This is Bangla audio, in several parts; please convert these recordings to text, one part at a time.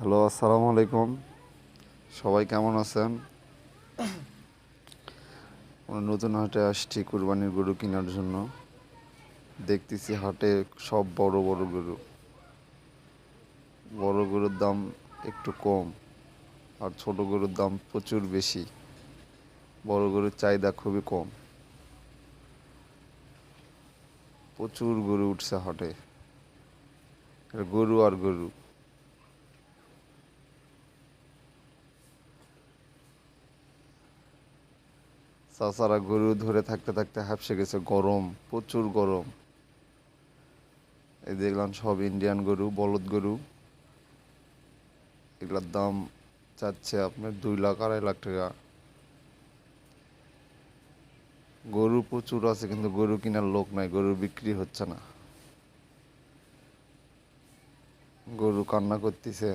হ্যালো, আসসালামু আলাইকুম। সবাই কেমন আছেন? নতুন হাটে আসছি কুরবানির গরু কেনার জন্য। দেখতেছি হাটে সব বড় বড় গরু। বড় গরুর দাম একটু কম, আর ছোট গরুর দাম প্রচুর বেশি। বড় গরুর চাহিদা খুবই কম। প্রচুর গরু উঠছে হাটে। গরু আর গরু। চাচারা গরু ধরে থাকতে থাকতে হাঁপসে গেছে। গরম, প্রচুর গরম। এই দেখলাম সব ইন্ডিয়ান গরু, বলদ গরু। এগুলোর দাম চাচ্ছে আপনার দুই লাখ, আড়াই লাখ টাকা। গরু প্রচুর আছে, কিন্তু গরু কেনার লোক নাই, গরু বিক্রি হচ্ছে না। গরু কান্না করতেছে,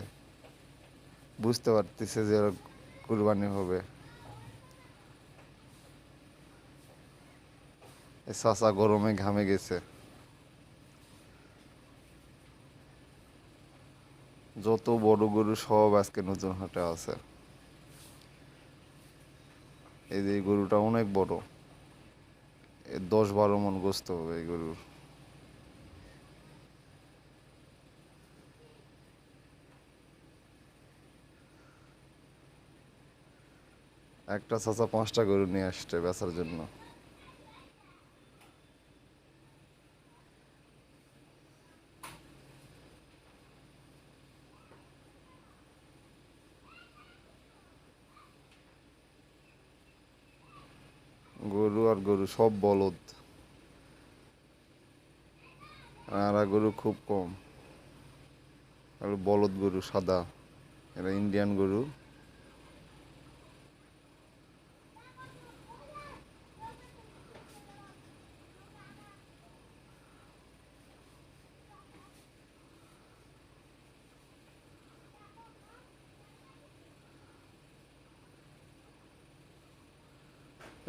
বুঝতে পারতেছে যে কুরবানি হবে এই চাচা গরমে ঘামে গেছে। যত বড় গরু সব আজকে নতুন হাটে আছে। এই যে গরুটা অনেক বড়। দশ বারো মন গোস্ত হবে এই গরুর। একটা চাচা পাঁচটা গরু নিয়ে আসছে বেচার জন্য। গরু আর গরু সব বলদ। আর গরু খুব কম। আর বলদ গরু সাদা। এরা ইন্ডিয়ান গরু।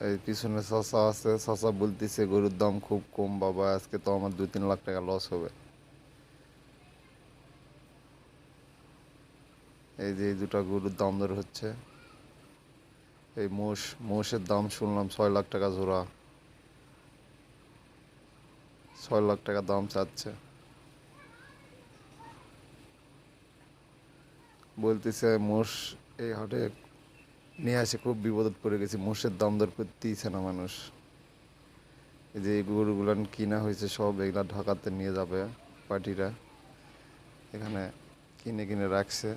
এই পিছনে চাচা আছে চাচা বলতেছে গরুর দাম খুব কম, বাবা, আজকে তো আমার দুই তিন লাখ টাকা লস হবে। এই যে এই দুটা গরুর দাম দর হচ্ছে। এই মোষ, মোষের দাম শুনলাম ছয় লাখ টাকা জোড়া। ছয় লাখ টাকা দাম চাচ্ছে। বলতেছে মোষ এই হাটে নিয়ে আসে, খুব বিপদত পড়ে গেছি। মোষের দাম দর করতেইছে না মানুষ। এই যে এই গরুগুলো কিনা হয়েছে সব, এগুলা ঢাকাতে নিয়ে যাবে পার্টিরা। এখানে কিনে কিনে রাখছে।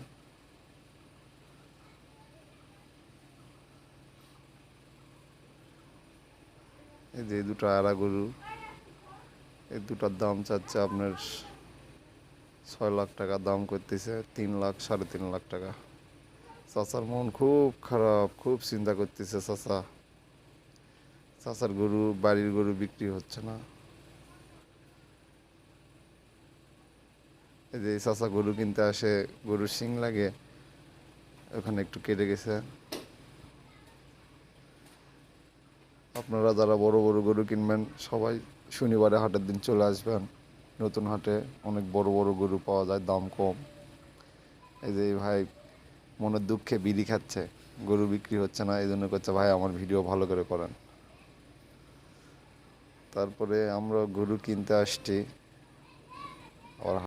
এই যে দুটো আড়া গরু, এই দুটার দাম চাচ্ছে আপনার ছয় লাখ টাকা, দাম করতেছে তিন লাখ, সাড়ে তিন লাখ টাকা। চাচার মন খুব খারাপ, খুব চিন্তা করতেছে চাচা চাচার গরু, বাড়ির গরু বিক্রি হচ্ছে না। এই যে চাচা গরু কিনতে আসে গরুর শিং লাগে, ওখানে একটু কেটে গেছে। আপনারা যারা বড় বড় গরু কিনবেন, সবাই শনিবারে হাটের দিন চলে আসবেন। নতুন হাটে অনেক বড় বড় গরু পাওয়া যায়, দাম কম। এই যে ভাই মনের দুঃখে বিড়ি খাচ্ছে, গরু বিক্রি হচ্ছে না এই জন্য করছে, ভাই, আমার ভিডিও ভালো করে করেন। তারপরে আমরা গরু কিনতে আসছি। আবার